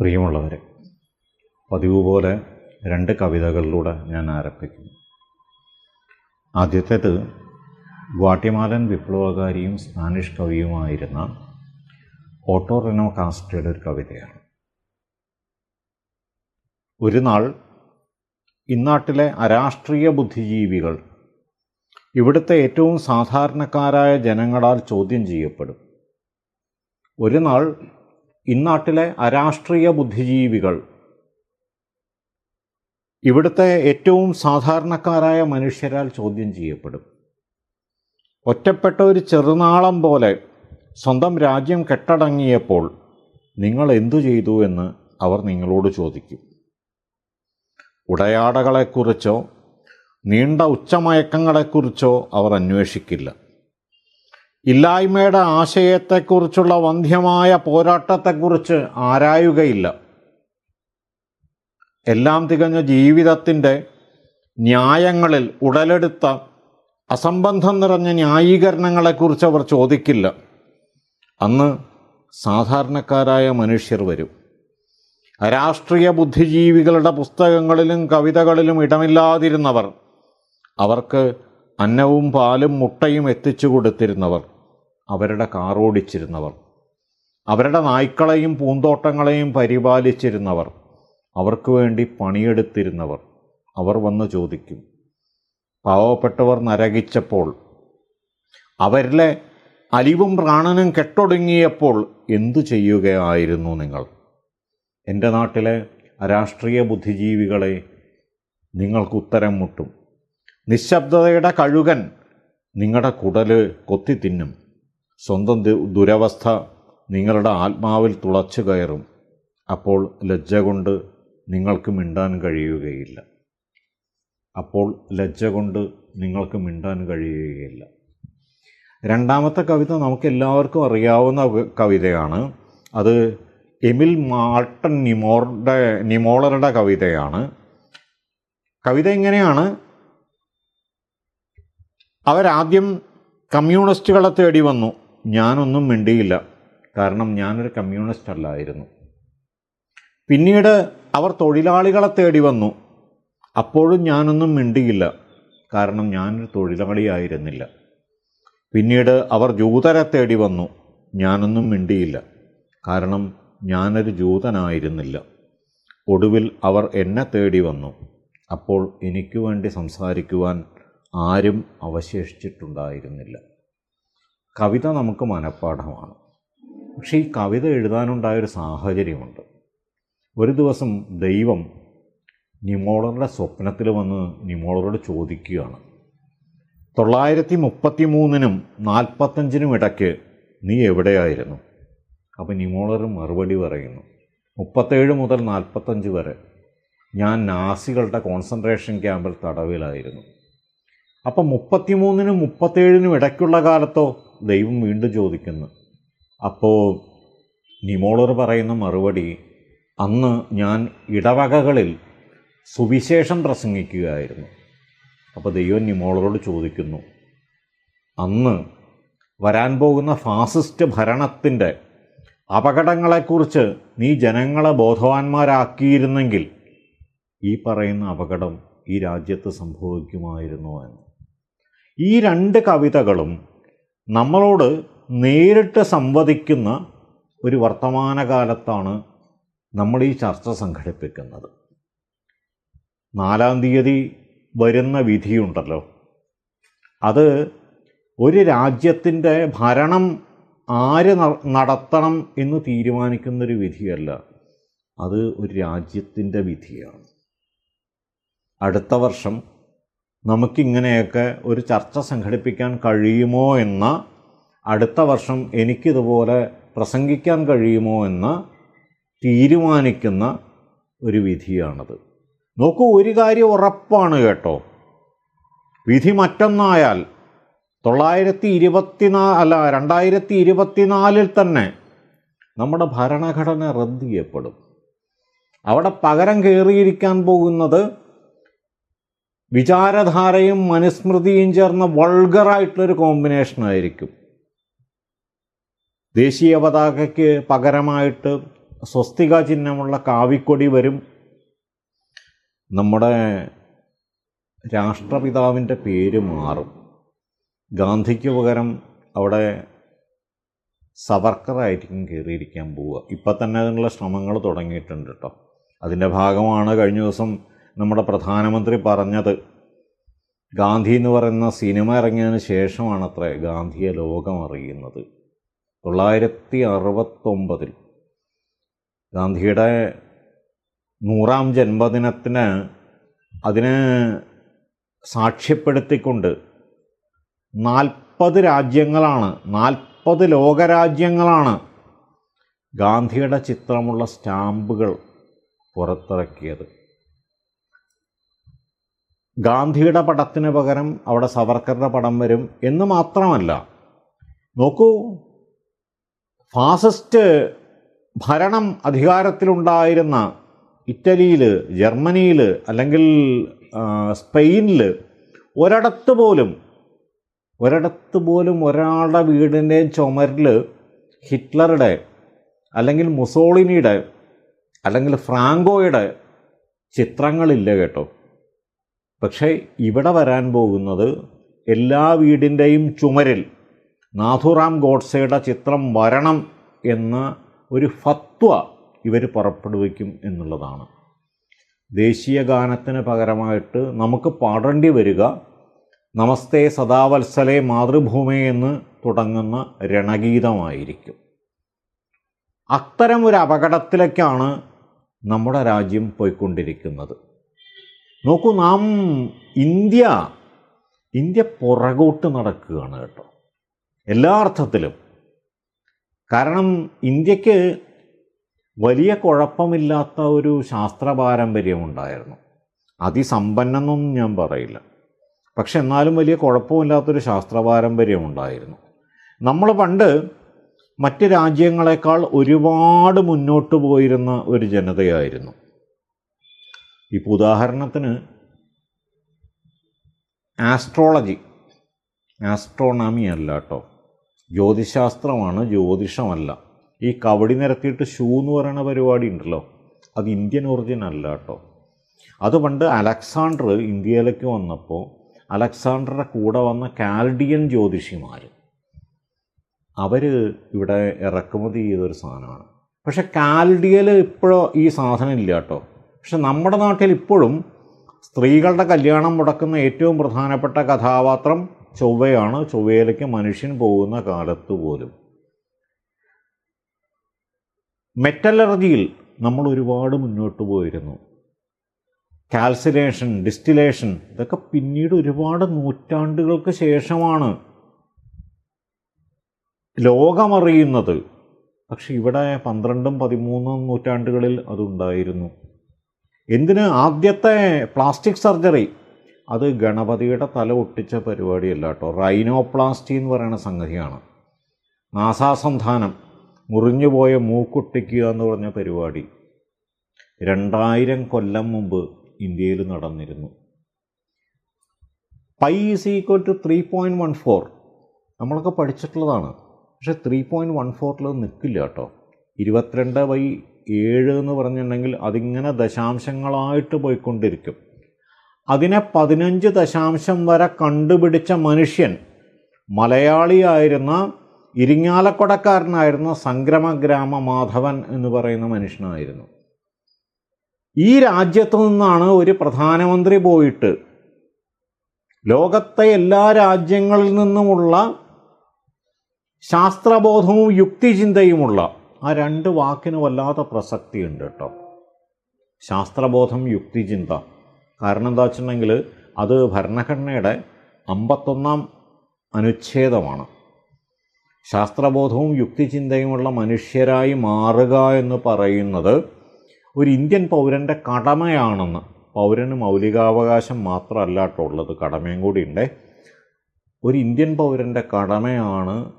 പ്രിയമുള്ളവരെ പതിവ് പോലെ രണ്ട് കവിതകളിലൂടെ ഞാൻ ആരംഭിക്കുന്നു. ആദ്യത്തേത് ഗ്വാട്ടിമാലൻ വിപ്ലവകാരിയും സ്പാനിഷ് കവിയുമായിരുന്ന ഓട്ടോ റെനോ കാസ്റ്റയുടെ ഒരു കവിതയാണ്. ഒരു നാൾ ഇന്നാട്ടിലെ അരാഷ്ട്രീയ ബുദ്ധിജീവികൾ ഇവിടുത്തെ ഏറ്റവും സാധാരണക്കാരായ ജനങ്ങളാൽ ചോദ്യം ചെയ്യപ്പെടും. ഒരു നാൾ ഇന്നാട്ടിലെ അരാഷ്ട്രീയ ബുദ്ധിജീവികൾ. ഇവിടുത്തെ ഏറ്റവും സാധാരണക്കാരായ മനുഷ്യരാൽ ചോദ്യം ചെയ്യപ്പെടും. ഒറ്റപ്പെട്ട ഒരു ചെറുനാളം പോലെ സ്വന്തം രാജ്യം കെട്ടടങ്ങിയപ്പോൾ നിങ്ങൾ എന്തു ചെയ്തു എന്ന് അവർ നിങ്ങളോട് ചോദിക്കും. ഉടയാടകളെക്കുറിച്ചോ നീണ്ട ഉച്ചമയക്കങ്ങളെക്കുറിച്ചോ അവർ അന്വേഷിക്കില്ല. ഇല്ലായ്മയുടെ ആശയത്തെക്കുറിച്ചുള്ള വന്ധ്യമായ പോരാട്ടത്തെക്കുറിച്ച് ആരായുകയില്ല. എല്ലാം തികഞ്ഞ ജീവിതത്തിന്റെ ന്യായങ്ങളിൽ ഉടലെടുത്ത അസംബന്ധം നിറഞ്ഞ ന്യായീകരണങ്ങളെക്കുറിച്ച് അവർ ചോദിക്കില്ല. അന്ന് സാധാരണക്കാരായ മനുഷ്യർ വരും. രാഷ്ട്രീയ ബുദ്ധിജീവികളുടെ പുസ്തകങ്ങളിലും കവിതകളിലും ഇടമില്ലാതിരുന്നവർ അവർക്ക് അന്നവും പാലും മുട്ടയും എത്തിച്ചു കൊടുത്തിരുന്നവർ. അവരുടെ കാറോടിച്ചിരുന്നവർ. അവരുടെ നായ്ക്കളെയും പൂന്തോട്ടങ്ങളെയും പരിപാലിച്ചിരുന്നവർ. അവർക്ക് വേണ്ടി പണിയെടുത്തിരുന്നവർ. അവർ വന്ന് ചോദിക്കും പാവപ്പെട്ടവർ നരകിച്ചപ്പോൾ അവരിലെ അലിവും പ്രാണനും കെട്ടൊടുങ്ങിയപ്പോൾ എന്തു ചെയ്യുകയായിരുന്നു നിങ്ങൾ? എന്റെ നാട്ടിലെ രാഷ്ട്രീയ ബുദ്ധിജീവികളെ നിങ്ങൾക്ക് ഉത്തരം മുട്ടും. നിശബ്ദതയുടെ കഴുകൻ നിങ്ങളുടെ കുടൽ കൊത്തി തിന്നും സ്വന്തം ദുരവസ്ഥ നിങ്ങളുടെ ആത്മാവിൽ തുളച്ചു കയറും. അപ്പോൾ ലജ്ജ കൊണ്ട് നിങ്ങൾക്ക് മിണ്ടാൻ കഴിയുകയില്ല. അപ്പോൾ ലജ്ജ കൊണ്ട് നിങ്ങൾക്ക് മിണ്ടാൻ കഴിയുകയില്ല. രണ്ടാമത്തെ കവിത നമുക്ക് എല്ലാവർക്കും അറിയാവുന്ന കവിതയാണ്. അത് എമിൽ മാൾട്ടൻ നിമോറുടെ നിമോളറുടെ കവിതയാണ്. കവിത ഇങ്ങനെയാണ് അവരാദ്യം കമ്മ്യൂണിസ്റ്റുകളെ തേടി വന്നു. ഞാനൊന്നും മിണ്ടിയില്ല. കാരണം ഞാനൊരു കമ്മ്യൂണിസ്റ്റ് അല്ലായിരുന്നു. പിന്നീട് അവർ തൊഴിലാളികളെ തേടി വന്നു. അപ്പോഴും ഞാനൊന്നും മിണ്ടിയില്ല. കാരണം ഞാനൊരു തൊഴിലാളിയായിരുന്നില്ല. പിന്നീട് അവർ ജൂതരെ തേടി വന്നു. ഞാനൊന്നും മിണ്ടിയില്ല. കാരണം ഞാനൊരു ജൂതനായിരുന്നില്ല. ഒടുവിൽ അവർ എന്നെ തേടി വന്നു. അപ്പോൾ എനിക്ക് വേണ്ടി സംസാരിക്കുവാൻ ആരും അവശേഷിച്ചിട്ടുണ്ടായിരുന്നില്ല. കവിത നമുക്ക് മനഃപ്പാഠമാണ്. പക്ഷേ ഈ കവിത എഴുതാനുണ്ടായൊരു സാഹചര്യമുണ്ട്. ഒരു ദിവസം ദൈവം നിമോളറുടെ സ്വപ്നത്തിൽ വന്ന് നിമോളറോട് ചോദിക്കുകയാണ്. തൊള്ളായിരത്തി മുപ്പത്തി മൂന്നിനും നാൽപ്പത്തഞ്ചിനും ഇടയ്ക്ക് നീ എവിടെയായിരുന്നു? അപ്പോൾ നിമോളർ മറുപടി പറയുന്നു മുപ്പത്തേഴ് മുതൽ നാൽപ്പത്തഞ്ച് വരെ ഞാൻ നാസികളുടെ കോൺസെൻട്രേഷൻ ക്യാമ്പിൽ തടവിലായിരുന്നു. അപ്പം മുപ്പത്തിമൂന്നിനും മുപ്പത്തേഴിനും ഇടയ്ക്കുള്ള കാലത്തോ ദൈവം വീണ്ടും ചോദിക്കുന്നു. അപ്പോൾ നിമോളർ പറയുന്ന മറുപടി അന്ന് ഞാൻ ഇടവകകളിൽ സുവിശേഷം പ്രസംഗിക്കുകയായിരുന്നു. അപ്പോൾ ദൈവം നിമോളറോട് ചോദിക്കുന്നു അന്ന് വരാൻ പോകുന്ന ഫാസിസ്റ്റ് ഭരണത്തിന്റെ അപകടങ്ങളെക്കുറിച്ച് നീ ജനങ്ങളെ ബോധവാന്മാരാക്കിയിരുന്നെങ്കിൽ ഈ പറയുന്ന അപകടം ഈ രാജ്യത്ത് സംഭവിക്കുമായിരുന്നു എന്ന്. ഈ രണ്ട് കവിതകളും നമ്മളോട് നേരിട്ട് സംവദിക്കുന്ന ഒരു വർത്തമാനകാലത്താണ് നമ്മൾ ഈ ചർച്ച സംഘടിപ്പിക്കുന്നത്. നാലാം തീയതി വരുന്ന വിധിയുണ്ടല്ലോ. അത് ഒരു രാജ്യത്തിന്റെ ഭരണം ആര് നടത്തണം എന്ന് തീരുമാനിക്കുന്നൊരു വിധിയല്ല. അത് ഒരു രാജ്യത്തിന്റെ വിധിയാണ്. അടുത്ത വർഷം നമുക്കിങ്ങനെയൊക്കെ ഒരു ചർച്ച സംഘടിപ്പിക്കാൻ കഴിയുമോ എന്ന അടുത്ത വർഷം എനിക്കിതുപോലെ പ്രസംഗിക്കാൻ കഴിയുമോ എന്ന് തീരുമാനിക്കുന്ന ഒരു വിധിയാണത്. നോക്കൂ ഒരു കാര്യം ഉറപ്പാണ് കേട്ടോ. വിധി മറ്റൊന്നായാൽ തൊള്ളായിരത്തി ഇരുപത്തിനാ അല്ല രണ്ടായിരത്തി ഇരുപത്തിനാലിൽ തന്നെ നമ്മുടെ ഭരണഘടന റദ്ദ് ചെയ്യപ്പെടും. അവിടെ പകരം കയറിയിരിക്കാൻ പോകുന്നത് വിചാരധാരയും മനുസ്മൃതിയും ചേർന്ന വൾഗറായിട്ടുള്ളൊരു കോമ്പിനേഷനായിരിക്കും. ദേശീയ പതാകയ്ക്ക് പകരമായിട്ട് സ്വസ്തിക ചിഹ്നമുള്ള കാവിക്കൊടി വരും. നമ്മുടെ രാഷ്ട്രപിതാവിന്റെ പേര് മാറും. ഗാന്ധിക്ക് പകരം അവിടെ സവർക്കറായിരിക്കും കയറിയിരിക്കാൻ പോവുക. ഇപ്പം തന്നെ അതിനുള്ള ശ്രമങ്ങൾ തുടങ്ങിയിട്ടുണ്ട് കേട്ടോ. അതിന്റെ ഭാഗമാണ് കഴിഞ്ഞ ദിവസം നമ്മുടെ പ്രധാനമന്ത്രി പറഞ്ഞത്. ഗാന്ധി എന്ന് പറയുന്ന സിനിമ ഇറങ്ങിയതിന് ശേഷമാണ് അത്ര ഗാന്ധിയെ ലോകം അറിയുന്നത് തൊള്ളായിരത്തി അറുപത്തൊമ്പതിൽ ഗാന്ധിയുടെ നൂറാം ജന്മദിനത്തിന് അതിനെ സാക്ഷ്യപ്പെടുത്തിക്കൊണ്ട് നാൽപ്പത് രാജ്യങ്ങളാണ് നാൽപ്പത് ലോകരാജ്യങ്ങളാണ് ഗാന്ധിയുടെ ചിത്രമുള്ള സ്റ്റാമ്പുകൾ പുറത്തിറക്കിയത്. ഗാന്ധിയുടെ പടത്തിന് പകരം അവിടെ സവർക്കറുടെ പടം വരും എന്ന് മാത്രമല്ല. നോക്കൂ ഫാസിസ്റ്റ് ഭരണം അധികാരത്തിലുണ്ടായിരുന്ന ഇറ്റലിയിൽ ജർമ്മനിയിൽ അല്ലെങ്കിൽ സ്പെയിനിൽ ഒരിടത്ത് പോലും ഒരിടത്ത് പോലും ഒരാളുടെ വീടിന്റെയും ചുമരിൽ ഹിറ്റ്ലറുടെ അല്ലെങ്കിൽ മുസോളിനിയുടെ അല്ലെങ്കിൽ ഫ്രാങ്കോയുടെ ചിത്രങ്ങളില്ല കേട്ടോ. പക്ഷേ ഇവിടെ വരാൻ പോകുന്നത് എല്ലാ വീടിന്റെയും ചുമരിൽ നാഥുറാം ഗോഡ്സയുടെ ചിത്രം വരണം എന്ന ഒരു ഫത്വ ഇവർ പുറപ്പെടുവിക്കും എന്നുള്ളതാണ്. ദേശീയ ഗാനത്തിന് പകരമായിട്ട് നമുക്ക് പാടേണ്ടി വരിക നമസ്തേ സദാവത്സലേ മാതൃഭൂമി എന്ന് തുടങ്ങുന്ന രണഗീതമായിരിക്കും. അത്തരം ഒരു അപകടത്തിലേക്കാണ് നമ്മുടെ രാജ്യം പോയിക്കൊണ്ടിരിക്കുന്നത്. നോക്കൂ നാം ഇന്ത്യ ഇന്ത്യ പുറകോട്ട് നടക്കുകയാണ് കേട്ടോ. എല്ലാ അർത്ഥത്തിലും. കാരണം ഇന്ത്യയ്ക്ക് വലിയ കുഴപ്പമില്ലാത്ത ഒരു ശാസ്ത്ര പാരമ്പര്യമുണ്ടായിരുന്നു അതിസമ്പന്നെന്നൊന്നും ഞാൻ പറയില്ല. പക്ഷെ എന്നാലും വലിയ കുഴപ്പമില്ലാത്തൊരു ശാസ്ത്ര പാരമ്പര്യമുണ്ടായിരുന്നു നമ്മൾ പണ്ട് മറ്റ് രാജ്യങ്ങളെക്കാൾ ഒരുപാട് മുന്നോട്ട് പോയിരുന്ന ഒരു ജനതയായിരുന്നു. ഇപ്പോൾ ഉദാഹരണത്തിന് ആസ്ട്രോളജി ആസ്ട്രോണമി അല്ല കേട്ടോ. ജ്യോതിശാസ്ത്രമാണ് ജ്യോതിഷമല്ല. ഈ കവടി നിരത്തിയിട്ട് ഷൂ എന്ന് പറയുന്ന പരിപാടി ഉണ്ടല്ലോ. അത് ഇന്ത്യൻ ഒറിജിൻ അല്ല കേട്ടോ. അത് പണ്ട് അലക്സാണ്ടർ ഇന്ത്യയിലേക്ക് വന്നപ്പോൾ അലക്സാണ്ടറുടെ കൂടെ വന്ന കാൽഡിയൻ ജ്യോതിഷിമാർ അവർ ഇവിടെ ഇറക്കുമതി ചെയ്തൊരു സാധനമാണ്. പക്ഷെ കാൽഡിയൽ ഇപ്പോഴോ ഈ സാധനം ഇല്ല കേട്ടോ. പക്ഷെ നമ്മുടെ നാട്ടിൽ ഇപ്പോഴും സ്ത്രീകളുടെ കല്യാണം മുടക്കുന്ന ഏറ്റവും പ്രധാനപ്പെട്ട കഥാപാത്രം ചൊവ്വയാണ്. ചൊവ്വയിലേക്ക് മനുഷ്യൻ പോകുന്ന കാലത്ത് പോലും. മെറ്റലർജിയിൽ നമ്മൾ ഒരുപാട് മുന്നോട്ട് പോയിരുന്നു. കാൽസിലേഷൻ ഡിസ്റ്റിലേഷൻ ഇതൊക്കെ പിന്നീട് ഒരുപാട് നൂറ്റാണ്ടുകൾക്ക് ശേഷമാണ് ലോകമറിയുന്നത്. പക്ഷെ ഇവിടെ പന്ത്രണ്ടും പതിമൂന്നും നൂറ്റാണ്ടുകളിൽ അതുണ്ടായിരുന്നു. എന്തിന് ആദ്യത്തെ പ്ലാസ്റ്റിക് സർജറി? അത് ഗണപതിയുടെ തല ഒട്ടിച്ച പരിപാടിയല്ല കേട്ടോ. റൈനോപ്ലാസ്റ്റി എന്ന് പറയുന്ന സംഗതിയാണ്. നാസാസന്ധാനം മുറിഞ്ഞുപോയ മൂക്കൊട്ടിക്കുക എന്ന് പറഞ്ഞ പരിപാടി. രണ്ടായിരം കൊല്ലം മുമ്പ് ഇന്ത്യയിൽ നടന്നിരുന്നു. Pi is equal to three point one four നമ്മളൊക്കെ പഠിച്ചിട്ടുള്ളതാണ്. പക്ഷേ ത്രീ പോയിന്റ് വൺ ഫോറിൽ നിൽക്കില്ല കേട്ടോ. ഇരുപത്തിരണ്ട് ബൈ ഏഴ് എന്ന് പറഞ്ഞിട്ടുണ്ടെങ്കിൽ അതിങ്ങനെ ദശാംശങ്ങളായിട്ട് പോയിക്കൊണ്ടിരിക്കും. അതിനെ പതിനഞ്ച് ദശാംശം വരെ കണ്ടുപിടിച്ച മനുഷ്യൻ മലയാളിയായിരുന്ന ഇരിങ്ങാലക്കുടക്കാരനായിരുന്ന സംക്രമഗ്രാമ മാധവൻ എന്ന് പറയുന്ന മനുഷ്യനായിരുന്നു. ഈ രാജ്യത്തു നിന്നാണ് ഒരു പ്രധാനമന്ത്രി പോയിട്ട് ലോകത്തെ എല്ലാ രാജ്യങ്ങളിൽ നിന്നുമുള്ള ശാസ്ത്രബോധവും യുക്തിചിന്തയുമുള്ള ആ രണ്ട് വാക്കിന് വല്ലാത്ത പ്രസക്തിയുണ്ട് കേട്ടോ. ശാസ്ത്രബോധം യുക്തിചിന്ത. കാരണം എന്താ വെച്ചിട്ടുണ്ടെങ്കിൽ അത് ഭരണഘടനയുടെ അമ്പത്തൊന്നാം അനുച്ഛേദമാണ്. ശാസ്ത്രബോധവും യുക്തിചിന്തയുമുള്ള മനുഷ്യരായി മാറുക എന്ന് പറയുന്നത് ഒരു ഇന്ത്യൻ പൗരന്റെ കടമയാണെന്ന്. പൗരന് മൗലികാവകാശം മാത്രമല്ല കേട്ടോ ഉള്ളത് കടമയും കൂടിയുണ്ട്. ഒരു ഇന്ത്യൻ പൗരന്റെ കടമയാണ്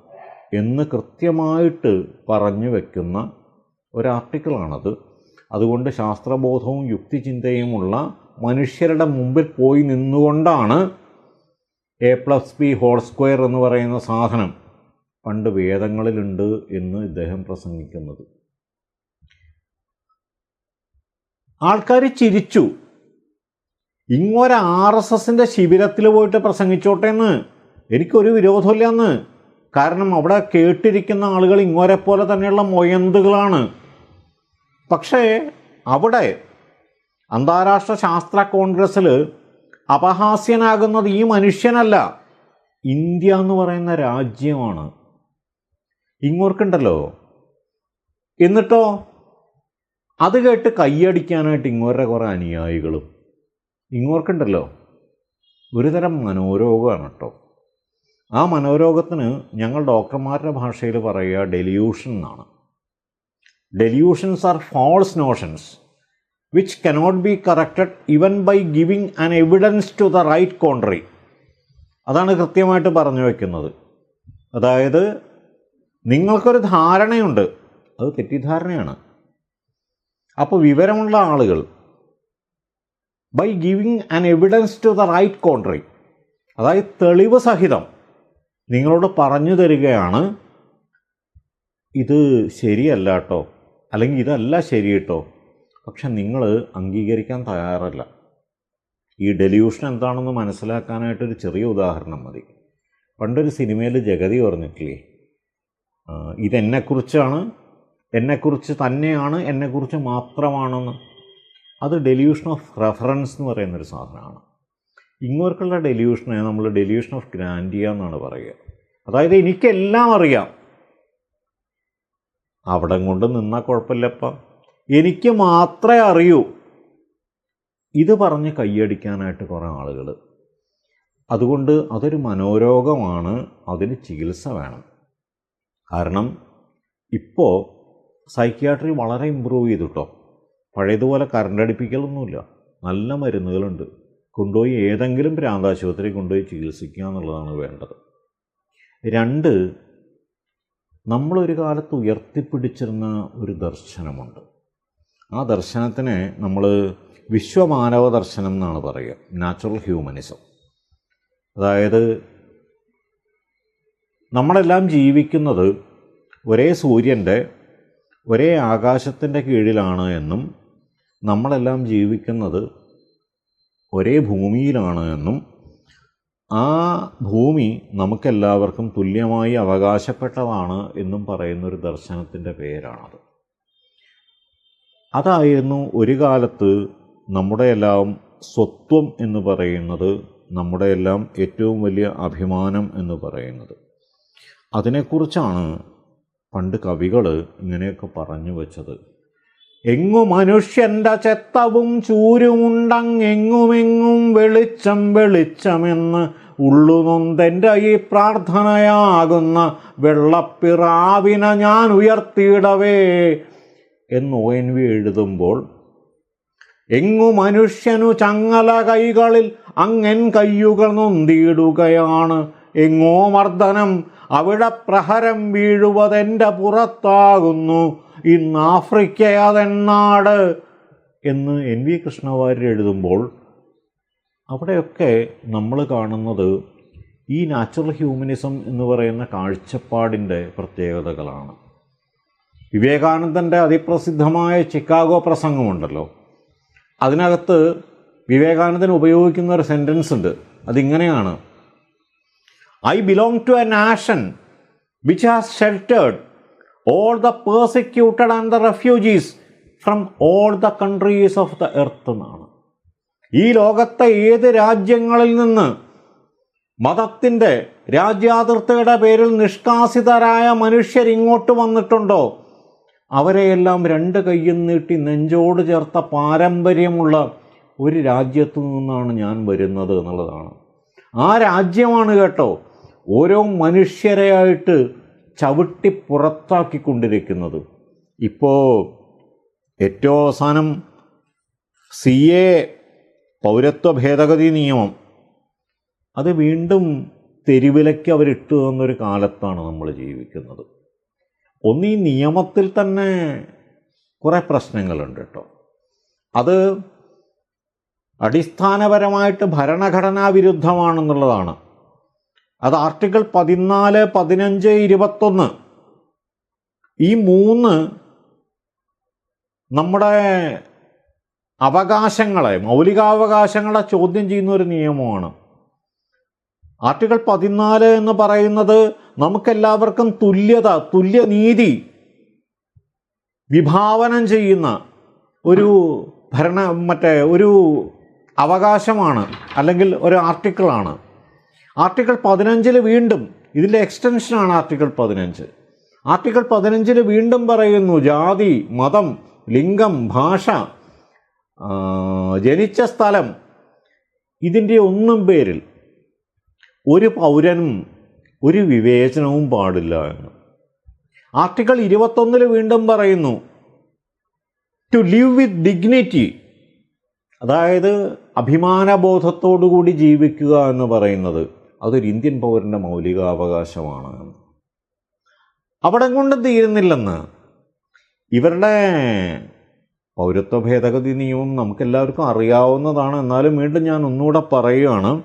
എന്ന് കൃത്യമായിട്ട് പറഞ്ഞു വയ്ക്കുന്ന ഒരാർട്ടിക്കിളാണത്. അതുകൊണ്ട് ശാസ്ത്രബോധവും യുക്തിചിന്തയുമുള്ള മനുഷ്യരുടെ മുമ്പിൽ പോയി നിന്നുകൊണ്ടാണ് A plus B whole square എന്ന് പറയുന്ന സാധനം പണ്ട് വേദങ്ങളിലുണ്ട് എന്ന് ഇദ്ദേഹം പ്രസംഗിക്കുന്നത്. ആൾക്കാർ ചിരിച്ചു. ഇങ്ങൊരു ആർ എസ് എസിന്റെ ശിബിരത്തിൽ പോയിട്ട് പ്രസംഗിച്ചോട്ടെ എന്ന്. എനിക്കൊരു വിരോധമില്ല എന്ന്. കാരണം അവിടെ കേട്ടിരിക്കുന്ന ആളുകൾ ഇങ്ങോരെ പോലെ തന്നെയുള്ള മൊയന്തുകളാണ്. പക്ഷേ അവിടെ അന്താരാഷ്ട്ര ശാസ്ത്ര കോൺഗ്രസ്സിൽ അപഹാസ്യനാകുന്നത് ഈ മനുഷ്യനല്ല. ഇന്ത്യ എന്ന് പറയുന്ന രാജ്യമാണ്. ഇങ്ങോർക്കുണ്ടല്ലോ. എന്നിട്ടോ? അത് കേട്ട് കൈയടിക്കാനായിട്ട് ഇങ്ങോരുടെ കുറേ അനുയായികളും. ഇങ്ങോർക്കുണ്ടല്ലോ. ഒരുതരം മനോരോഗമാണ് കേട്ടോ. ആ മനോരോഗത്തിന് ഞങ്ങൾ ഡോക്ടർമാരുടെ ഭാഷയിൽ പറയുക ഡെലിയൂഷൻ എന്നാണ്. Delusions are false notions which cannot be corrected even by giving an evidence to the right contrary അതാണ് കൃത്യമായിട്ട് പറഞ്ഞു വയ്ക്കുന്നത് അതായത് നിങ്ങൾക്കൊരു ധാരണയുണ്ട്. അത് തെറ്റിദ്ധാരണയാണ്. അപ്പോൾ വിവരമുള്ള ആളുകൾ by giving an evidence to the right contrary അതായത് തെളിവ് സഹിതം നിങ്ങളോട് പറഞ്ഞു തരികയാണ് ഇത് ശരിയല്ല കേട്ടോ അല്ലെങ്കിൽ ഇതല്ല ശരി കേട്ടോ പക്ഷെ നിങ്ങൾ അംഗീകരിക്കാൻ തയ്യാറല്ല. ഈ ഡെലിയൂഷൻ എന്താണെന്ന് മനസ്സിലാക്കാനായിട്ടൊരു ചെറിയ ഉദാഹരണം മതി. പണ്ടൊരു സിനിമയിൽ ജഗതി പറഞ്ഞിട്ടില്ലേ ഇതെന്നെക്കുറിച്ചാണ്? എന്നെക്കുറിച്ച് തന്നെയാണ്? എന്നെക്കുറിച്ച് മാത്രമാണെന്ന്? അത് ഡെലിയൂഷൻ ഓഫ് റെഫറൻസ് എന്ന് പറയുന്നൊരു സാധനമാണ്. ഇങ്ങോർക്കുള്ള ഡെലിയൂഷനെ നമ്മൾ ഡെലിയൂഷൻ ഓഫ് ഗ്രാൻഡിയ എന്നാണ് പറയുക. അതായത് എനിക്കെല്ലാം അറിയാം. അവിടെ കൊണ്ട് നിന്നാൽ കുഴപ്പമില്ലപ്പ എനിക്ക് മാത്രമേ അറിയൂ. ഇത് പറഞ്ഞ് കൈയടിക്കാനായിട്ട് കുറേ ആളുകൾ അതുകൊണ്ട് അതൊരു മനോരോഗമാണ്. അതിന് ചികിത്സ വേണം. കാരണം ഇപ്പോൾ സൈക്യാട്രി വളരെ ഇമ്പ്രൂവ് ചെയ്തു കേട്ടോ പഴയതുപോലെ കരണ്ടടിപ്പിക്കലൊന്നുമില്ല നല്ല മരുന്നുകളുണ്ട്. കൊണ്ടുപോയി ഏതെങ്കിലും പ്രാന്താശുപത്രി കൊണ്ടുപോയി ചികിത്സിക്കുക എന്നുള്ളതാണ് വേണ്ടത്. രണ്ട് നമ്മളൊരു കാലത്ത് ഉയർത്തിപ്പിടിച്ചിരുന്ന ഒരു ദർശനമുണ്ട്. ആ ദർശനത്തിനെ നമ്മൾ വിശ്വമാനവ ദർശനം എന്നാണ് പറയുക നാച്ചുറൽ ഹ്യൂമനിസം അതായത് നമ്മളെല്ലാം ജീവിക്കുന്നത് ഒരേ സൂര്യന്റെ ഒരേ ആകാശത്തിന്റെ കീഴിലാണ് എന്നും നമ്മളെല്ലാം ജീവിക്കുന്നത് ഒരേ ഭൂമിയിലാണ് എന്നും ആ ഭൂമി നമുക്കെല്ലാവർക്കും തുല്യമായി അവകാശപ്പെട്ടതാണ് എന്നും പറയുന്നൊരു ദർശനത്തിന്റെ പേരാണത്. അതായിരുന്നു ഒരു കാലത്ത് നമ്മുടെ എല്ലാം സ്വത്വം എന്ന് പറയുന്നത് നമ്മുടെ എല്ലാം ഏറ്റവും വലിയ അഭിമാനം എന്ന് പറയുന്നത്. അതിനെക്കുറിച്ചാണ് പണ്ട് കവികൾ ഇങ്ങനെയൊക്കെ പറഞ്ഞു വച്ചത്. എങ്ങു മനുഷ്യന്റെ ചെത്തവും ചൂരുമുണ്ടങ്ങെങ്ങുമെങ്ങും വെളിച്ചം വെളിച്ചമെന്ന് ഉള്ളുനൊന്തെന്റെ ഈ പ്രാർത്ഥനയാകുന്ന വെള്ളപ്പിറാവിനെ ഞാൻ ഉയർത്തിയിടവേ എന്ന് ഒ എൻ വി എഴുതുമ്പോൾ എങ്ങു മനുഷ്യനു ചങ്ങല കൈകളിൽ അങ്ങൻ കയ്യുകൾ നൊന്തിയിടുകയാണ് എങ്ങോ മർദ്ദനം അവിടെ പ്രഹരം വീഴുവതെന്റെ പുറത്താകുന്നു. ഇന്ന് ആഫ്രിക്ക അതെന്നാട് എന്ന് എൻ വി കൃഷ്ണവാര്യർ എഴുതുമ്പോൾ അവിടെയൊക്കെ നമ്മൾ കാണുന്നത് ഈ നാച്ചുറൽ ഹ്യൂമനിസം എന്ന് പറയുന്ന കാഴ്ചപ്പാടിന്റെ പ്രത്യേകതകളാണ്. വിവേകാനന്ദന്റെ അതിപ്രസിദ്ധമായ ചിക്കാഗോ പ്രസംഗമുണ്ടല്ലോ. അതിനകത്ത് വിവേകാനന്ദൻ ഉപയോഗിക്കുന്ന ഒരു സെന്റൻസ് ഉണ്ട് അതിങ്ങനെയാണ്. I belong to a nation which has sheltered all the persecuted and the refugees from all the countries of the earth എന്നാണ്. ഈ ലോകത്തെ ഏത് രാജ്യങ്ങളിൽ നിന്ന് മതത്തിന്റെ രാജ്യാതിർത്തിയുടെ പേരിൽ നിഷ്കാസിതരായ മനുഷ്യർ ഇങ്ങോട്ട് വന്നിട്ടുണ്ടോ? അവരെയെല്ലാം രണ്ട് കയ്യും നീട്ടി നെഞ്ചോട് ചേർത്ത പാരമ്പര്യമുള്ള ഒരു രാജ്യത്തു നിന്നാണ് ഞാൻ വരുന്നത് എന്നുള്ളതാണ്. ആ രാജ്യമാണ് കേട്ടോ ഓരോ മനുഷ്യരെയായിട്ട് ചവിട്ടി പുറത്താക്കിക്കൊണ്ടിരിക്കുന്നത്. ഇപ്പോൾ ഏറ്റവും അവസാനം സി എ പൗരത്വ ഭേദഗതി നിയമം. അത് വീണ്ടും തെരുവിലേക്ക് അവരിട്ടു തന്നൊരു കാലത്താണ് നമ്മൾ ജീവിക്കുന്നത്. ഒന്ന് ഈ നിയമത്തിൽ തന്നെ കുറേ പ്രശ്നങ്ങളുണ്ട് കേട്ടോ. അത് അടിസ്ഥാനപരമായിട്ട് ഭരണഘടനാ വിരുദ്ധമാണെന്നുള്ളതാണ്. അത് ആർട്ടിക്കിൾ പതിനാല് പതിനഞ്ച് ഇരുപത്തൊന്ന്. ഈ മൂന്ന് നമ്മുടെ അവകാശങ്ങളെ മൗലികാവകാശങ്ങളെ ചോദ്യം ചെയ്യുന്ന ഒരു നിയമമാണ്. ആർട്ടിക്കിൾ പതിനാല് എന്ന് പറയുന്നത് നമുക്കെല്ലാവർക്കും തുല്യത തുല്യനീതി വിഭാവനം ചെയ്യുന്ന ഒരു ഭരണ മറ്റേ ഒരു അവകാശമാണ് അല്ലെങ്കിൽ ഒരു ആർട്ടിക്കിളാണ് ആർട്ടിക്കിൾ പതിനഞ്ചിൽ വീണ്ടും ഇതിന്റെ എക്സ്റ്റൻഷനാണ് ആർട്ടിക്കിൾ പതിനഞ്ച്. ആർട്ടിക്കിൾ പതിനഞ്ചിൽ വീണ്ടും പറയുന്നു ജാതി മതം ലിംഗം ഭാഷ ജനിച്ച സ്ഥലം ഇതിന്റെ ഒന്നും പേരിൽ ഒരു പൗരനും ഒരു വിവേചനവും പാടില്ല എന്ന്. ആർട്ടിക്കിൾ ഇരുപത്തൊന്നിൽ വീണ്ടും പറയുന്നു ടു ലിവ് വിത്ത് ഡിഗ്നിറ്റി അതായത് അഭിമാനബോധത്തോടുകൂടി ജീവിക്കുക എന്ന് പറയുന്നത്. അതൊരു ഇന്ത്യൻ പൗരന്റെ മൗലികാവകാശമാണ്. അവിടെ കൊണ്ട് തീരുന്നില്ലെന്ന് ഇവരുടെ പൗരത്വ ഭേദഗതി നിയമം നമുക്കെല്ലാവർക്കും അറിയാവുന്നതാണ് എന്നാലും വീണ്ടും ഞാൻ ഒന്നുകൂടെ പറയുകയാണ്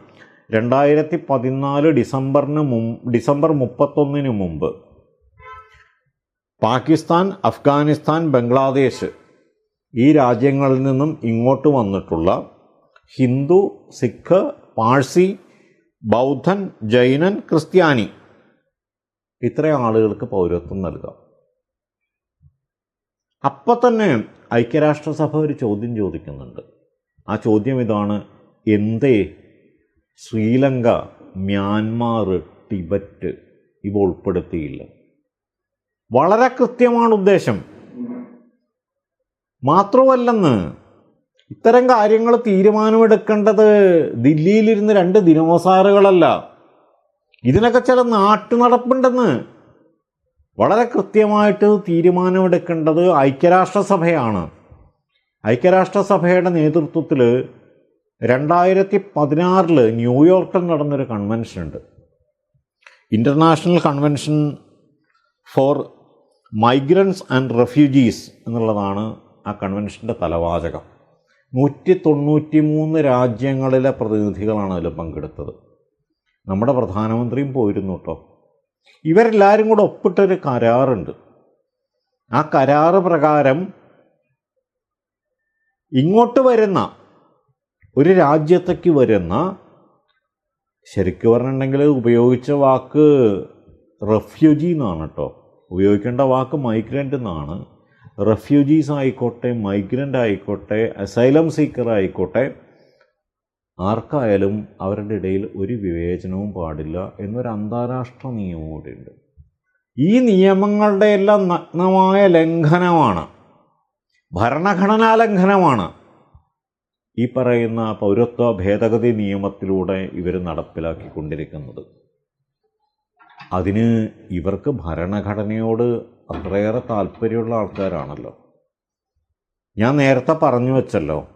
രണ്ടായിരത്തി പതിനാല് ഡിസംബറിന് മുമ്പ് ഡിസംബർ മുപ്പത്തൊന്നിന് മുമ്പ് പാകിസ്ഥാൻ അഫ്ഗാനിസ്ഥാൻ ബംഗ്ലാദേശ് ഈ രാജ്യങ്ങളിൽ നിന്നും ഇങ്ങോട്ട് വന്നിട്ടുള്ള ഹിന്ദു സിഖ് പാഴ്സി ബൗദ്ധൻ ജൈനൻ ക്രിസ്ത്യാനി. ഇത്രയും ആളുകൾക്ക് പൗരത്വം നൽകാം. അപ്പം തന്നെ ഐക്യരാഷ്ട്രസഭ ഒരു ചോദ്യം ചോദിക്കുന്നുണ്ട്. ആ ചോദ്യം ഇതാണ് എന്തേ? ശ്രീലങ്ക മ്യാൻമാർ ടിബറ്റ് ഇവ ഉൾപ്പെടുത്തിയില്ല. വളരെ കൃത്യമാണ് ഉദ്ദേശം മാത്രമല്ലെന്ന് ഇത്തരം കാര്യങ്ങൾ തീരുമാനമെടുക്കേണ്ടത് ദില്ലിയിലിരുന്ന് രണ്ട് ദിനോസാറുകളല്ല. ഇതിനൊക്കെ ചില നാട്ടു നടപ്പുണ്ടെന്ന് വളരെ കൃത്യമായിട്ട് തീരുമാനമെടുക്കേണ്ടത് ഐക്യരാഷ്ട്രസഭയാണ്. ഐക്യരാഷ്ട്രസഭയുടെ നേതൃത്വത്തിൽ രണ്ടായിരത്തി പതിനാറിൽ ന്യൂയോർക്കിൽ നടന്നൊരു കൺവെൻഷൻ ഉണ്ട് international convention for migrants and refugees എന്നുള്ളതാണ് ആ കൺവെൻഷന്റെ തലവാചകം. നൂറ്റി തൊണ്ണൂറ്റി മൂന്ന് രാജ്യങ്ങളിലെ പ്രതിനിധികളാണ് അതിൽ പങ്കെടുത്തത്. നമ്മുടെ പ്രധാനമന്ത്രിയും പോയിരുന്നു കേട്ടോ ഇവരെല്ലാവരും കൂടെ ഒപ്പിട്ടൊരു കരാറുണ്ട്. ആ കരാറ് പ്രകാരം ഇങ്ങോട്ട് വരുന്ന ഒരു രാജ്യത്തേക്ക് വരുന്ന ശരിക്കും പറഞ്ഞിട്ടുണ്ടെങ്കിൽ ഉപയോഗിച്ച വാക്ക് റെഫ്യൂജി എന്നാണ് കേട്ടോ ഉപയോഗിക്കേണ്ട വാക്ക് മൈഗ്രന്റ് എന്നാണ്. റെഫ്യൂജീസ് ആയിക്കോട്ടെ മൈഗ്രന്റ് ആയിക്കോട്ടെ അസൈലം സീക്കർ ആയിക്കോട്ടെ ആർക്കായാലും അവരുടെ ഇടയിൽ ഒരു വിവേചനവും പാടില്ല എന്നൊരു അന്താരാഷ്ട്ര നിയമം കൂടിയുണ്ട്. ഈ നിയമങ്ങളുടെ എല്ലാം നഗ്നമായ ലംഘനമാണ് ഭരണഘടനാ ലംഘനമാണ് ഈ പറയുന്ന പൗരത്വ ഭേദഗതി നിയമത്തിലൂടെ ഇവർ നടപ്പിലാക്കിക്കൊണ്ടിരിക്കുന്നത്. അതിന് ഇവർക്ക് ഭരണഘടനയോട് അത്രയേറെ താല്പര്യമുള്ള ആൾക്കാരാണല്ലോ. ഞാൻ നേരത്തെ പറഞ്ഞു വെച്ചല്ലോ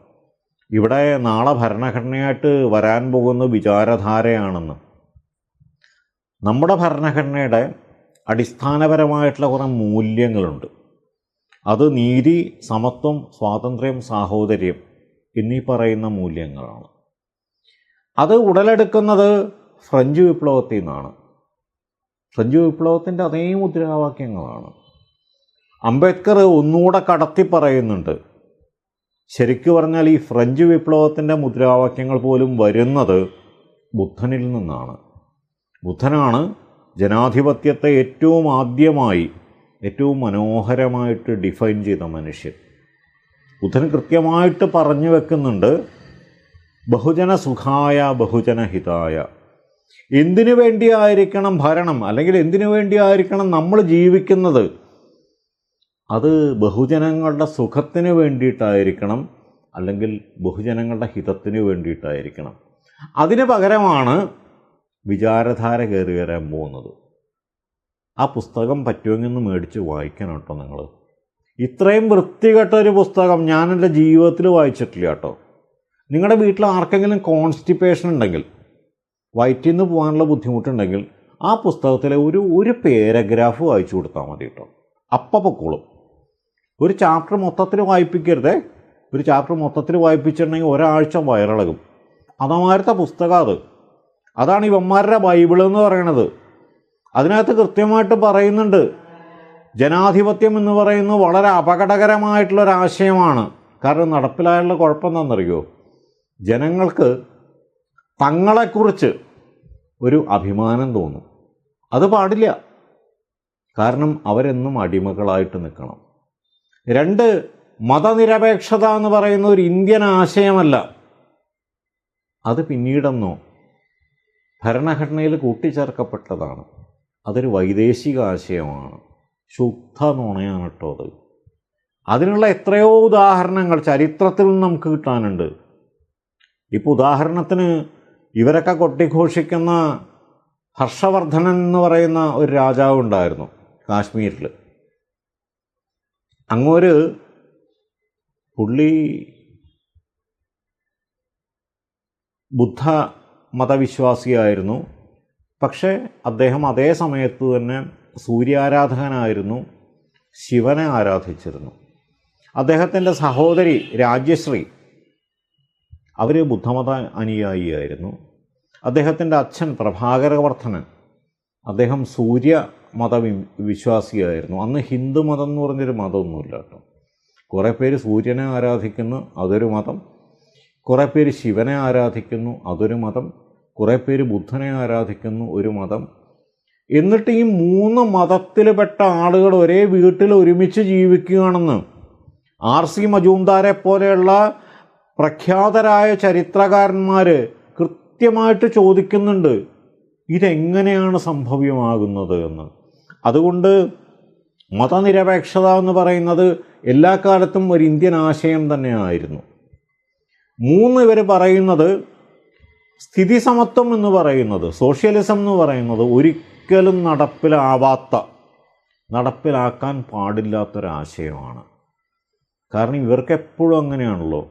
ഇവിടെ നാളെ ഭരണഘടനയായിട്ട് വരാൻ പോകുന്ന വിചാരധാരയാണെന്ന്. നമ്മുടെ ഭരണഘടനയുടെ അടിസ്ഥാനപരമായിട്ടുള്ള കുറേ മൂല്യങ്ങളുണ്ട്. അത് നീതി സമത്വം സ്വാതന്ത്ര്യം സാഹോദര്യം എന്നീ പറയുന്ന മൂല്യങ്ങളാണ്. അത് ഉടലെടുക്കുന്നത് ഫ്രഞ്ച് വിപ്ലവത്തിൽ നിന്നാണ്. ഫ്രഞ്ച് വിപ്ലവത്തിന്റെ അതേ മുദ്രാവാക്യങ്ങളാണ്. അംബേദ്കർ ഒന്നുകൂടെ കടത്തി പറയുന്നുണ്ട്. ശരിക്കു പറഞ്ഞാൽ ഈ ഫ്രഞ്ച് വിപ്ലവത്തിന്റെ മുദ്രാവാക്യങ്ങൾ പോലും വരുന്നത് ബുദ്ധനിൽ നിന്നാണ്. ബുദ്ധനാണ് ജനാധിപത്യത്തെ ഏറ്റവും ആദ്യമായി ഏറ്റവും മനോഹരമായിട്ട് ഡിഫൈൻ ചെയ്ത മനുഷ്യൻ. ബുദ്ധൻ കൃത്യമായിട്ട് പറഞ്ഞു വെക്കുന്നുണ്ട് ബഹുജന സുഖായ ബഹുജന ഹിതായ. എന്തിനു വേണ്ടിയായിരിക്കണം ഭരണം? അല്ലെങ്കിൽ എന്തിനു വേണ്ടിയായിരിക്കണം നമ്മൾ ജീവിക്കുന്നത്? അത് ബഹുജനങ്ങളുടെ സുഖത്തിന് വേണ്ടിയിട്ടായിരിക്കണം അല്ലെങ്കിൽ ബഹുജനങ്ങളുടെ ഹിതത്തിന് വേണ്ടിയിട്ടായിരിക്കണം. അതിന് പകരമാണ് വിചാരധാര കയറി വരാൻ പോകുന്നത്. ആ പുസ്തകം പറ്റുമെങ്കിൽ ഒന്ന് മേടിച്ച് വായിക്കണം കേട്ടോ നിങ്ങൾ ഇത്രയും വൃത്തികെട്ട ഒരു പുസ്തകം ഞാൻ എന്റെ ജീവിതത്തിൽ വായിച്ചിട്ടില്ല കേട്ടോ. നിങ്ങളുടെ വീട്ടിൽ ആർക്കെങ്കിലും കോൺസ്റ്റിപ്പേഷൻ ഉണ്ടെങ്കിൽ വയറ്റിൽ നിന്ന് പോകാനുള്ള ബുദ്ധിമുട്ടുണ്ടെങ്കിൽ ആ പുസ്തകത്തിലെ ഒരു ഒരു പാരഗ്രാഫ് വായിച്ചു കൊടുത്താൽ മതി കേട്ടോ. അപ്പം പൊക്കോളും. ഒരു ചാപ്റ്റർ മൊത്തത്തിൽ വായിപ്പിക്കരുതേ. ഒരു ചാപ്റ്റർ മൊത്തത്തിൽ വായിപ്പിച്ചിട്ടുണ്ടെങ്കിൽ ഒരാഴ്ച വയറിളകും. അതമാരത്തെ പുസ്തകം അത്. അതാണ് ഇവന്മാരുടെ ബൈബിൾ എന്ന് പറയണത്. അതിനകത്ത് കൃത്യമായിട്ട് പറയുന്നുണ്ട്. ജനാധിപത്യം എന്ന് പറയുന്നത് വളരെ അപകടകരമായിട്ടുള്ളൊരാശയമാണ് കാരണം നടപ്പിലായുള്ള കുഴപ്പം എന്താണെന്നറിയോ? ജനങ്ങൾക്ക് തങ്ങളെക്കുറിച്ച് ഒരു അഭിമാനം തോന്നും. അത് പാടില്ല. കാരണം അവരെന്നും അടിമകളായിട്ട് നിൽക്കണം. രണ്ട് മതനിരപേക്ഷത എന്ന് പറയുന്ന ഒരു ഇന്ത്യൻ ആശയമല്ല. അത് പിന്നീടെന്നോ ഭരണഘടനയിൽ കൂട്ടിച്ചേർക്കപ്പെട്ടതാണ്. അതൊരു വൈദേശിക ആശയമാണ്. ശുദ്ധ നുണയാണ് കേട്ടോ അത്. അതിനുള്ള എത്രയോ ഉദാഹരണങ്ങൾ ചരിത്രത്തിൽ നിന്ന് നമുക്ക് കിട്ടാനുണ്ട്. ഇപ്പോൾ ഉദാഹരണത്തിന് ഇവരൊക്കെ കൊട്ടിഘോഷിക്കുന്ന ഹർഷവർദ്ധനൻ എന്ന് പറയുന്ന ഒരു രാജാവ് ഉണ്ടായിരുന്നു കാശ്മീരിൽ അങ്ങോര് പുള്ളി ബുദ്ധ മതവിശ്വാസിയായിരുന്നു. പക്ഷേ അദ്ദേഹം അതേ സമയത്ത് തന്നെ സൂര്യാരാധകനായിരുന്നു. ശിവനെ ആരാധിച്ചിരുന്നു. അദ്ദേഹത്തിന്റെ സഹോദരി രാജ്യശ്രീ അവർ ബുദ്ധമത അനുയായിയായിരുന്നു. അദ്ദേഹത്തിന്റെ അച്ഛൻ പ്രഭാകരവർദ്ധനൻ. അദ്ദേഹം സൂര്യ മത വിശ്വാസിയായിരുന്നു അന്ന് ഹിന്ദു മതം എന്ന് പറഞ്ഞൊരു മതമൊന്നുമില്ല കേട്ടോ. കുറേ പേര് സൂര്യനെ ആരാധിക്കുന്നു അതൊരു മതം. കുറേ പേര് ശിവനെ ആരാധിക്കുന്നു അതൊരു മതം. കുറേ പേര് ബുദ്ധനെ ആരാധിക്കുന്നു ഒരു മതം. എന്നിട്ട് ഈ മൂന്ന് മതത്തിൽപ്പെട്ട ആളുകൾ ഒരേ വീട്ടിൽ ഒരുമിച്ച് ജീവിക്കുകയാണെന്ന് ആർ സി മജൂംദാരെ പോലെയുള്ള പ്രഖ്യാതരായ ചരിത്രകാരന്മാർ കൃത്യമായിട്ട് ചോദിക്കുന്നുണ്ട് ഇതെങ്ങനെയാണ് സംഭവ്യമാകുന്നത്? എന്ന്. അതുകൊണ്ട് മതനിരപേക്ഷത എന്ന് പറയുന്നത് എല്ലാ കാലത്തും ഒരു ഇന്ത്യൻ ആശയം തന്നെയായിരുന്നു. മൂന്ന് ഇവർ പറയുന്നത് സ്ഥിതി സമത്വം എന്ന് പറയുന്നത് സോഷ്യലിസം എന്ന് പറയുന്നത് ഒരിക്കലും നടപ്പിലാവാത്ത നടപ്പിലാക്കാൻ പാടില്ലാത്തൊരാശയമാണ്. കാരണം ഇവർക്കെപ്പോഴും അങ്ങനെയാണല്ലോ.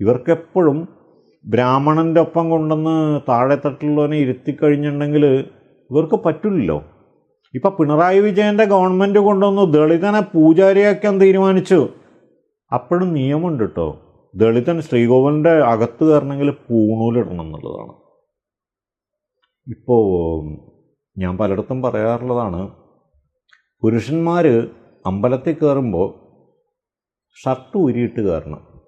ഇവർക്കെപ്പോഴും ബ്രാഹ്മണന്റെ ഒപ്പം കൊണ്ടുവന്ന് താഴെത്തട്ടുള്ളവനെ ഇരുത്തിക്കഴിഞ്ഞിട്ടുണ്ടെങ്കിൽ ഇവർക്ക് പറ്റില്ലല്ലോ. ഇപ്പം പിണറായി വിജയന്റെ ഗവൺമെന്റ് കൊണ്ടുവന്ന് ദളിതനെ പൂജാരിയാക്കാൻ തീരുമാനിച്ചു. അപ്പോഴും നിയമമുണ്ട് കേട്ടോ ദളിതൻ ശ്രീകോവിലിന്റെ അകത്ത് കയറണമെങ്കിൽ പൂണൂലിടണം എന്നുള്ളതാണ്. ഇപ്പോൾ ഞാൻ പലയിടത്തും പറയാറുള്ളതാണ്. പുരുഷന്മാർ അമ്പലത്തിൽ കയറുമ്പോൾ ഷർട്ട് ഉരിയിട്ട് കയറണം.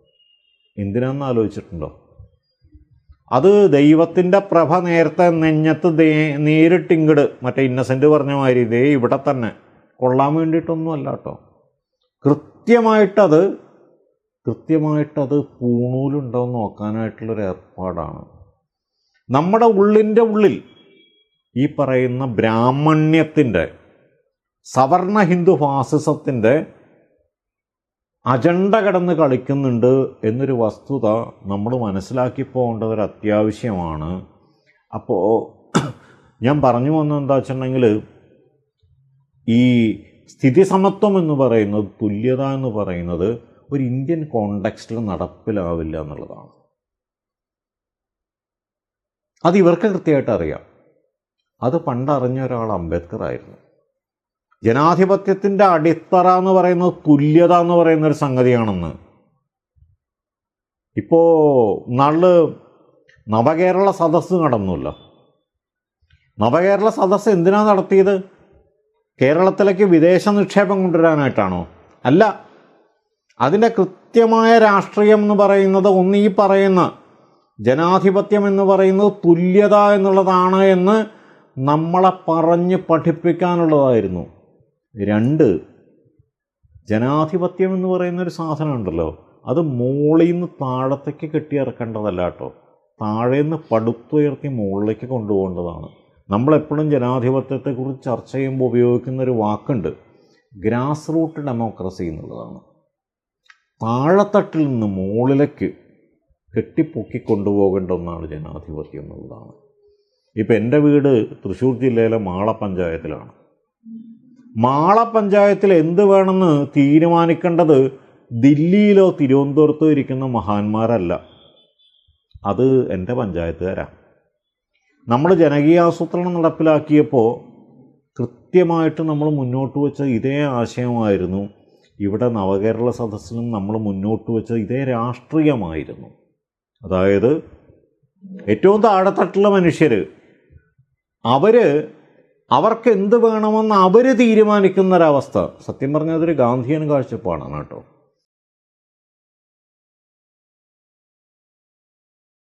എന്തിനാന്ന് ആലോചിച്ചിട്ടുണ്ടോ? അത് ദൈവത്തിന്റെ പ്രഭ നേരത്തെ നെഞ്ഞത്ത് ദേ നേരിട്ടിങ്ങട്. മറ്റേ ഇന്നസെന്റ് പറഞ്ഞ മാതിരി ദേ ഇവിടെ തന്നെ. കൊള്ളാൻ വേണ്ടിയിട്ടൊന്നും അല്ല കേട്ടോ. കൃത്യമായിട്ടത് കൃത്യമായിട്ടത് പൂണൂലുണ്ടോ എന്ന് നോക്കാനായിട്ടുള്ളൊരു ഏർപ്പാടാണ്. നമ്മുടെ ഉള്ളിന്റെ ഉള്ളിൽ ഈ പറയുന്ന ബ്രാഹ്മണ്യത്തിന്റെ സവർണ ഹിന്ദു ഫാസിസത്തിന്റെ അജണ്ട കിടന്ന് കളിക്കുന്നുണ്ട് എന്നൊരു വസ്തുത നമ്മൾ മനസ്സിലാക്കി പോകേണ്ടത് ഒരു അത്യാവശ്യമാണ്. അപ്പോൾ ഞാൻ പറഞ്ഞു വന്നത് എന്താ വെച്ചിട്ടുണ്ടെങ്കിൽ ഈ സ്ഥിതി സമത്വം എന്ന് പറയുന്നത് തുല്യത എന്ന് പറയുന്നത് ഒരു ഇന്ത്യൻ കോണ്ടക്സ്റ്റിൽ നടപ്പിലാവില്ല എന്നുള്ളതാണ്. അത് ഇവർക്ക് കൃത്യമായിട്ട് അറിയാം. അത് പണ്ടറിഞ്ഞ ഒരാൾ അംബേദ്കർ ആയിരുന്നു. ജനാധിപത്യത്തിന്റെ അടിത്തറ എന്ന് പറയുന്നത് തുല്യത എന്ന് പറയുന്ന ഒരു സംഗതിയാണെന്ന്. ഇപ്പോൾ നാൾ നവകേരള സദസ്സ് നടന്നില്ല നവകേരള സദസ്സ് എന്തിനാണ് നടത്തിയത്? കേരളത്തിലേക്ക് വിദേശ നിക്ഷേപം കൊണ്ടുവരാനായിട്ടാണോ? അല്ല അതിന്റെ കൃത്യമായ രാഷ്ട്രീയം എന്ന് പറയുന്നത് ഒന്ന് ഈ പറയുന്ന ജനാധിപത്യം എന്ന് പറയുന്നത് തുല്യത എന്നുള്ളതാണ് എന്ന് നമ്മളെ പറഞ്ഞ് പഠിപ്പിക്കാനുള്ളതായിരുന്നു. രണ്ട് ജനാധിപത്യം എന്ന് പറയുന്ന ഒരു സാധനം ഉണ്ടല്ലോ. അത് മുകളിൽ നിന്ന് താഴത്തേക്ക് കെട്ടിയിറക്കേണ്ടതല്ല കേട്ടോ. താഴേന്ന് പടുത്തുയർത്തി മുകളിലേക്ക് കൊണ്ടുപോകേണ്ടതാണ്. നമ്മളെപ്പോഴും ജനാധിപത്യത്തെക്കുറിച്ച് ചർച്ച ചെയ്യുമ്പോൾ ഉപയോഗിക്കുന്ന ഒരു വാക്കുണ്ട്. ഗ്രാസ് റൂട്ട് ഡെമോക്രസി എന്നുള്ളതാണ്. താഴെത്തട്ടിൽ നിന്ന് മുകളിലേക്ക് കെട്ടിപ്പൊക്കി കൊണ്ടുപോകേണ്ട ഒന്നാണ് ജനാധിപത്യം എന്നുള്ളതാണ്. ഇപ്പം എന്റെ വീട് തൃശ്ശൂർ ജില്ലയിലെ മാള പഞ്ചായത്തിലാണ്. മാള പഞ്ചായത്തിൽ എന്ത് വേണമെന്ന് തീരുമാനിക്കേണ്ടത് ദില്ലിയിലോ തിരുവനന്തപുരത്തോ ഇരിക്കുന്ന മഹാന്മാരല്ല. അത് എന്റെ പഞ്ചായത്തുകാരാണ് നമ്മൾ ജനകീയാസൂത്രണം നടപ്പിലാക്കിയപ്പോൾ കൃത്യമായിട്ട് നമ്മൾ മുന്നോട്ട് വെച്ച ഇതേ ആശയമായിരുന്നു. ഇവിടെ നവകേരള സദസ്സിലും നമ്മൾ മുന്നോട്ട് വെച്ച ഇതേ രാഷ്ട്രീയമായിരുന്നു. അതായത് ഏറ്റവും താഴെത്തട്ടുള്ള മനുഷ്യർ അവർ അവർക്ക് എന്ത് വേണമെന്ന് അവർ തീരുമാനിക്കുന്ന ഒരവസ്ഥ സത്യം പറഞ്ഞാൽ അതൊരു ഗാന്ധിയൻ കാഴ്ചപ്പാടാണ് കേട്ടോ.